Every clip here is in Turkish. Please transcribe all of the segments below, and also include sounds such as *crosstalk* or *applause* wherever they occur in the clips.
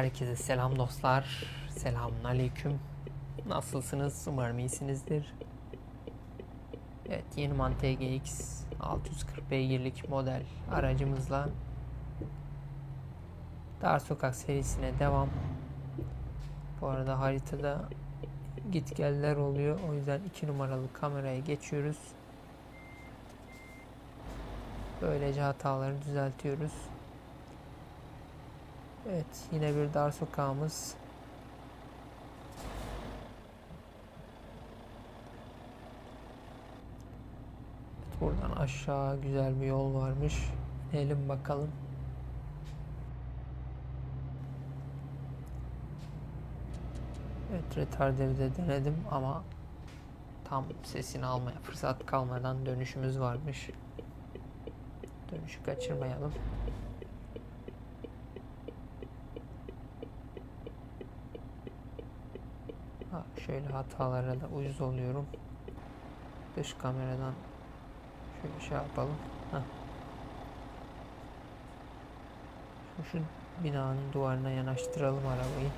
Herkese selam dostlar. Selamun aleyküm. Nasılsınız? Umarım iyisinizdir. Evet, yeni Man TGX 640 beygirlik model aracımızla Dar Sokak serisine devam. Bu arada haritada git geller oluyor. O yüzden 2 numaralı kameraya geçiyoruz. Böylece hataları düzeltiyoruz. Evet, yine bir dar sokağımız. Evet, buradan aşağı güzel bir yol varmış. İnelim bakalım. Evet, retarderi de denedim ama tam sesini almaya fırsat kalmadan dönüşümüz varmış. Dönüşü kaçırmayalım. Ha, şöyle hatalara da uyuz oluyorum. Dış kameradan şöyle şey yapalım. Heh. Şu, binanın duvarına yanaştıralım arabayı.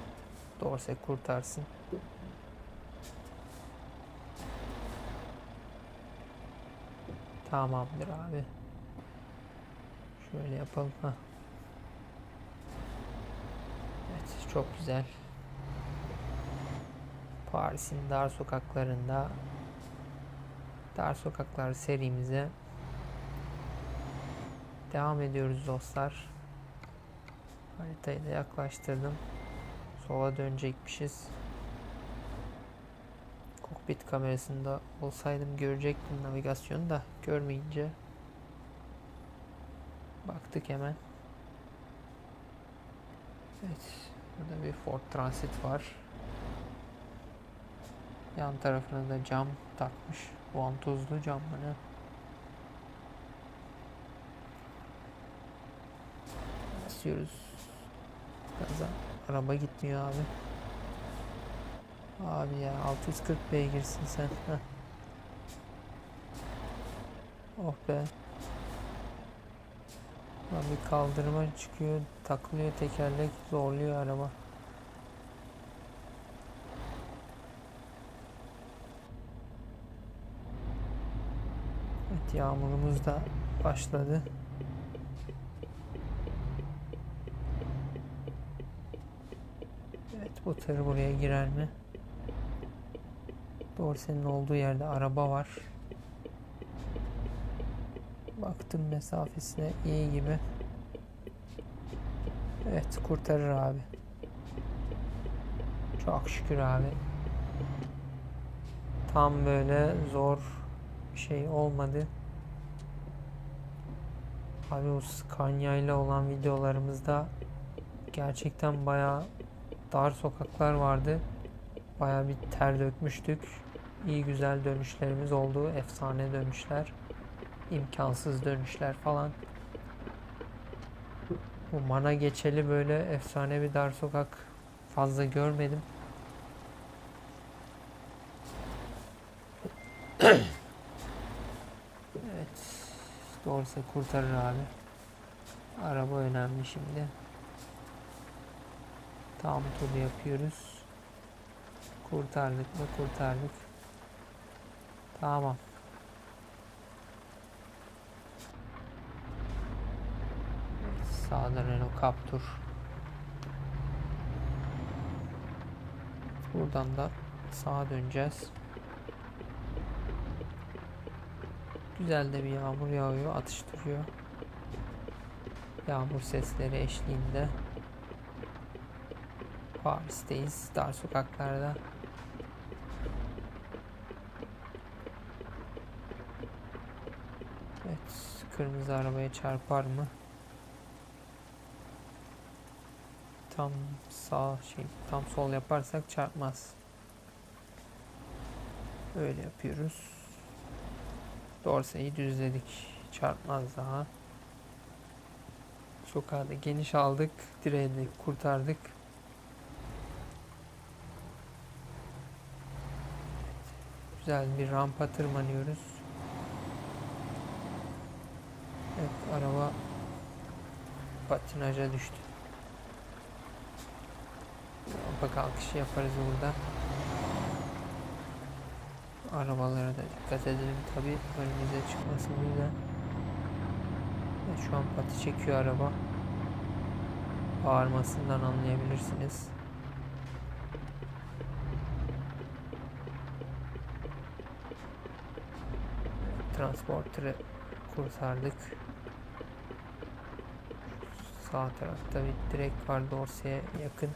Dorse kurtarsın. Tamamdır abi. Şöyle yapalım. Heh. Evet çok güzel. Paris'in dar sokaklarında Dar Sokaklar serimize devam ediyoruz dostlar. Haritayı da yaklaştırdım. Sola dönecekmişiz. Kokpit kamerasında olsaydım görecektim navigasyonu da görmeyince baktık hemen. Evet, burada bir Ford Transit var. Yan tarafına da cam takmış. Vantuzlu cam mı ne? Basıyoruz. Gaza. Araba gitmiyor abi. Abi ya 640 beygirsin sen. *laughs* Oh be. Lan bir kaldırıma çıkıyor, takılıyor tekerlek, zorluyor araba. Yağmurumuz da başladı. Evet bu tır buraya girer mi? Dorsenin olduğu yerde araba var. Baktım mesafesine iyi gibi. Evet kurtarır abi. Çok şükür abi. Tam böyle zor bir şey olmadı. Abi o Scania ile olan videolarımızda gerçekten bayağı dar sokaklar vardı. Bayağı bir ter dökmüştük. İyi güzel dönüşlerimiz oldu. Efsane dönüşler. imkansız dönüşler falan. Bu mana geçeli böyle efsane bir dar sokak fazla görmedim. *clears throat* Doğrusu kurtarır abi. Araba önemli şimdi. Tam tur yapıyoruz. Kurtardık mı? Kurtardık. Tamam. Evet, Sağda Renault Captur. Buradan da sağa döneceğiz. Güzel de bir yağmur yağıyor, atıştırıyor. Yağmur sesleri eşliğinde. Paris'teyiz, dar sokaklarda. Evet, kırmızı arabaya çarpar mı? Tam sağ şey, tam sol yaparsak çarpmaz. Öyle yapıyoruz. Dorseyi düzledik. Çarpmaz daha. Da geniş aldık. Direği de kurtardık. Güzel bir rampa tırmanıyoruz. Evet araba patinaja düştü. rampa kalkışı yaparız burada. Arabalara da dikkat edelim tabi önümüze çıkmasın birden. Ve Şu an pati çekiyor araba. Bağırmasından anlayabilirsiniz. Transporter'ı kurtardık. Sağ tarafta bir direk var Dorsey'e yakın.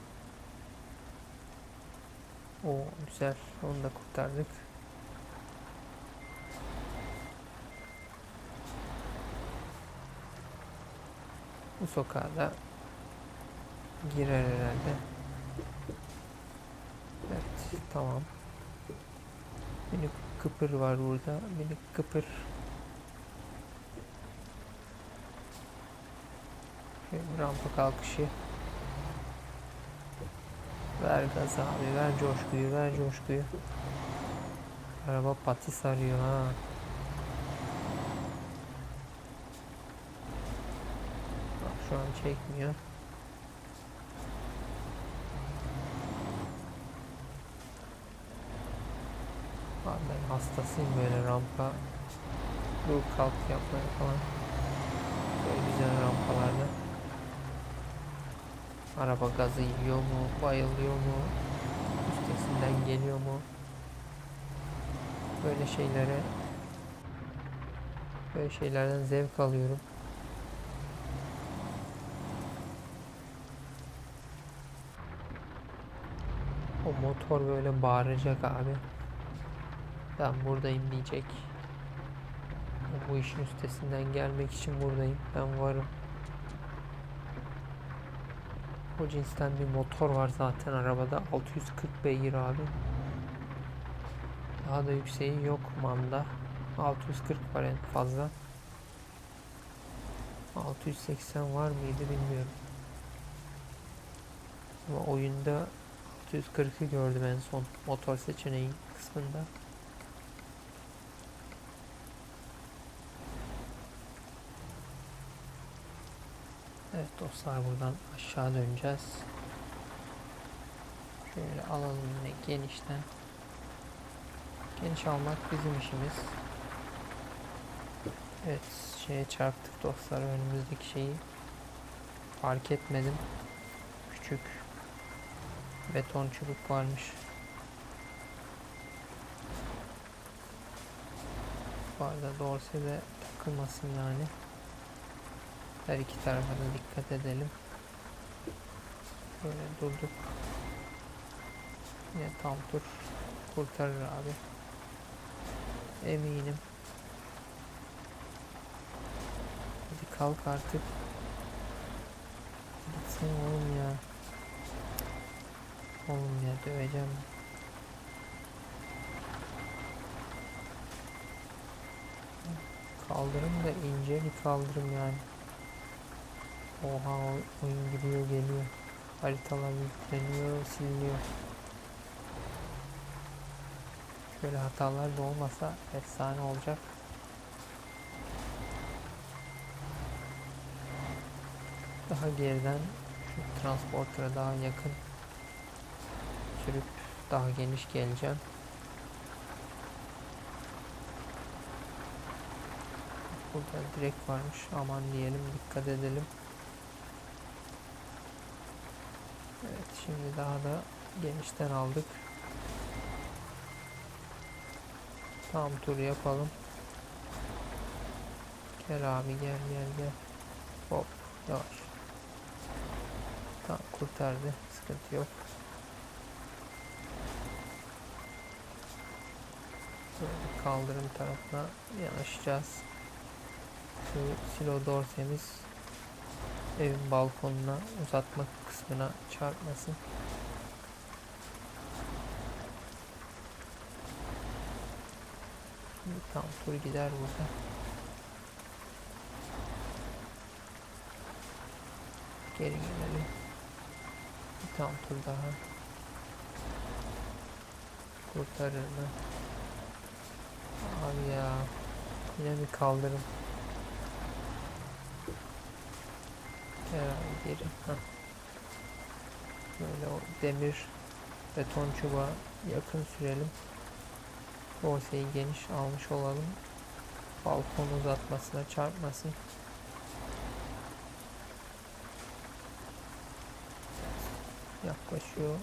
O güzel. Onu da kurtardık. Bu sokağa da girer herhalde. Evet, tamam. Minik kıpır var burada. Minik kıpır. Rampa kalkışı. Ver gaz abi, ver coşkuyu, ver coşkuyu. Araba pati sarıyor ha. Şu an çekmiyor. Abi ben hastasıyım böyle rampa. Dur kalk yapmaya falan. Böyle güzel rampalarda. Araba gazı yiyor mu, bayılıyor mu, üstesinden geliyor mu? Böyle şeylere böyle şeylerden zevk alıyorum. Motor böyle bağıracak abi. Ben buradayım diyecek. Bu işin üstesinden gelmek için buradayım. Ben varım. O cinsten bir motor var zaten arabada. 640 beygir abi. Daha da yükseği yok Manda. 640 var en fazla. 680 var mıydı bilmiyorum. Ama oyunda 640'ı gördüm en son motor seçeneği kısmında. Evet dostlar buradan aşağı döneceğiz. Şöyle alalım yine genişten. Geniş almak bizim işimiz. Evet şeye çarptık dostlar önümüzdeki şeyi. Fark etmedim. Küçük beton çubuk varmış. Bu arada dorsede takılmasın yani. Her iki tarafa da dikkat edelim. Böyle durduk. Yine tam tur kurtarır abi. Eminim. Hadi kalk artık. Gitsene oğlum ya. Oğlum ya döveceğim. Kaldırım da ince bir kaldırım yani. Oha oyun gidiyor geliyor. Haritalar yükleniyor, siliniyor. Şöyle hatalar da olmasa efsane olacak. Daha geriden şu transporter'a daha yakın sürüp daha geniş geleceğim. Burada direkt varmış. Aman diyelim, dikkat edelim. Evet, şimdi daha da genişten aldık. Tam tur yapalım. Gel abi gel gel gel. Hop yavaş. Tamam kurtardı. Sıkıntı yok. Kaldırım tarafına yanaşacağız. Şu silo dorsemiz evin balkonuna uzatma kısmına çarpmasın. Şimdi tam tur gider burada. Geri gelelim. Bir tam tur daha. Kurtarır mı? Abi ya. Yine bir kaldırım. Abi geri. Heh. Böyle o demir beton çubuğa yakın sürelim. Dorseyi geniş almış olalım. Balkon uzatmasına çarpmasın. Yaklaşıyor.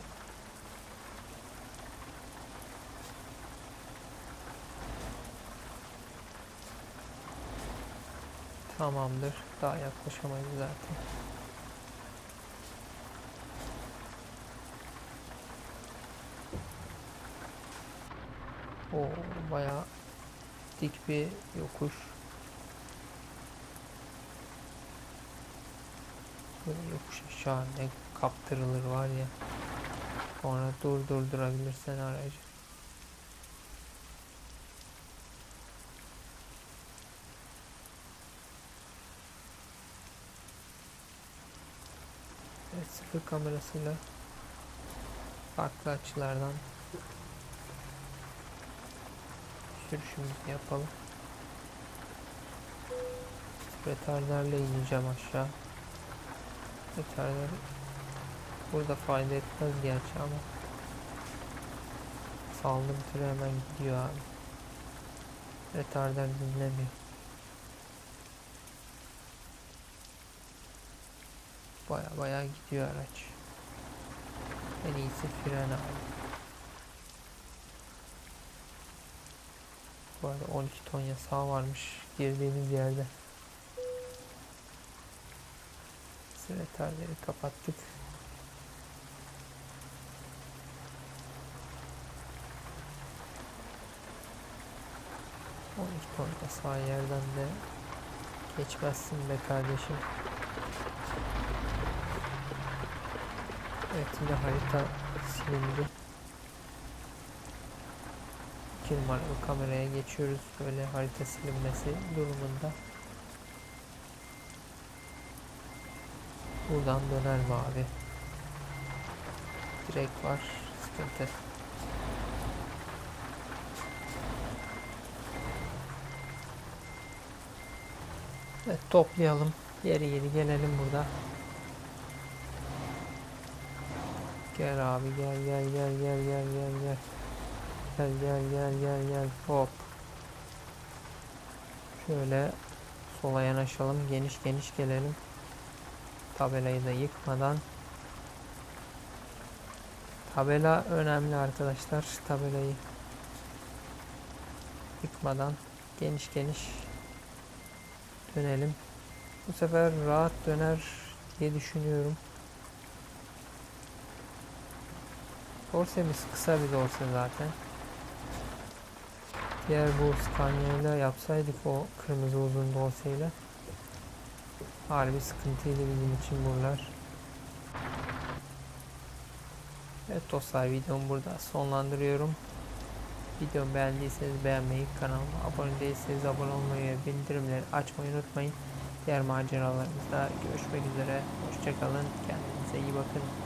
Tamamdır. Daha yaklaşamayız zaten. O bayağı dik bir yokuş. Böyle yokuş aşağı ne kaptırılır var ya. Sonra dur durdurabilirsen aracı. Sıfır kamerasıyla farklı açılardan sürüşümüzü yapalım. Retarderle ineceğim aşağı. Retarder burada fayda etmez gerçi ama saldım tırı hemen gidiyor abi. Retarder dinlemiyor. Baya baya gidiyor araç. En iyisi fren abi. Bu arada 12 ton yasağı varmış girdiğimiz yerde. Sekreterleri kapattık. On iki ton yasağı yerden de geçmezsin be kardeşim. Evet yine harita silindi. 2 numaralı kameraya geçiyoruz böyle harita silinmesi durumunda. Buradan döner mi abi? Direkt var. Sıkıntı. Evet toplayalım. Geri geri gelelim burada. Gel abi gel gel gel gel gel gel gel. Gel gel gel gel gel hop. Şöyle sola yanaşalım geniş geniş gelelim. Tabelayı da yıkmadan. Tabela önemli arkadaşlar. Tabelayı yıkmadan geniş geniş dönelim. Bu sefer rahat döner diye düşünüyorum. Dorsemiz kısa bir dorse zaten. Diğer bu Scania yapsaydık o kırmızı uzun dorseyle harbi sıkıntıydı bizim için buralar. Evet dostlar videomu burada sonlandırıyorum. Videomu beğendiyseniz beğenmeyi, kanalıma abone değilseniz abone olmayı ve bildirimleri açmayı unutmayın. Diğer maceralarımızda görüşmek üzere. Hoşçakalın. Kendinize iyi bakın.